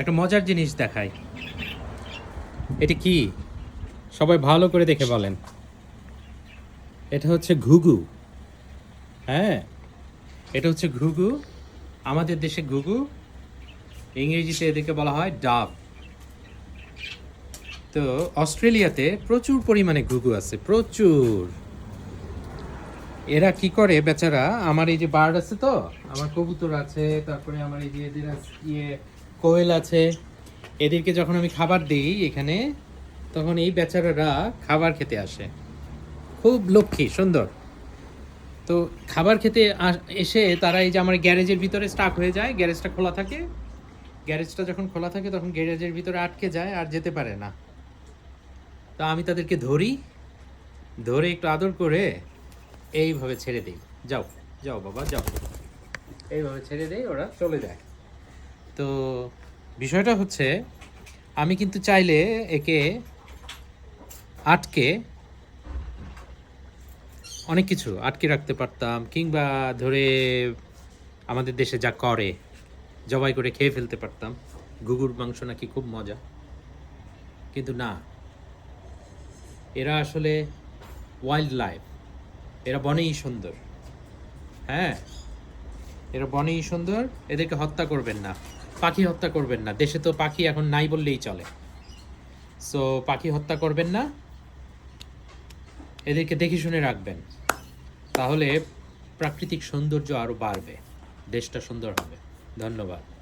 একটা মজার জিনিস দেখাই। এটি কি? সবাই ভালো করে দেখে বলেন। এটা হচ্ছে ঘুঘু। হ্যাঁ এটা হচ্ছে ঘুঘু। আমাদের দেশে ঘুঘু, ইংরেজিতে এদেরকে বলা হয় ডাব তো অস্ট্রেলিয়াতে প্রচুর পরিমাণে ঘুঘু আছে, প্রচুর। এরা কি করে বেচারা? আমার এই যে বার্ড আছে তো, আমার কবুতর আছে, তারপরে আমার এই যে এদের ইয়ে কোয়েল আছে। এদেরকে যখন আমি খাবার দিই এখানে, তখন এই বেচারারা খাবার খেতে আসে। খুব লক্ষ্মী, সুন্দর। তো খাবার খেতে এসে তারা এই যে আমার গ্যারেজের ভিতরে স্টাক হয়ে যায়, গ্যারেজটা খোলা থাকে। গ্যারেজটা যখন খোলা থাকে, তখন গ্যারেজের ভিতরে আটকে যায় আর যেতে পারে না। তা আমি তাদেরকে ধরি, ধরে একটু আদর করে এইভাবে ছেড়ে দিই। যাও যাও বাবা, যাও। এইভাবে ছেড়ে দেই, ওরা চলে যায়। তো বিষয়টা হচ্ছে, আমি কিন্তু চাইলে একে আটকে অনেক কিছু আটকে রাখতে পারতাম, কিংবা ধরে আমাদের দেশে যা করে, জবাই করে খেয়ে ফেলতে পারতাম। গুগুর মাংস নাকি খুব মজা। কিন্তু না, এরা আসলে ওয়াইল্ড লাইফ এরা বনেই সুন্দর। হ্যাঁ এরা বনেই সুন্দর, এদেরকে হত্যা করবেন না। পাখি হত্যা করবেন না। দেশে তো পাখি এখন নাই বললেই চলে। সো পাখি হত্যা করবেন না। এদেরকে দেখে শুনে রাখবেন। তাহলে প্রাকৃতিক সৌন্দর্য আরও বাড়বে। দেশটা সুন্দর হবে। ধন্যবাদ।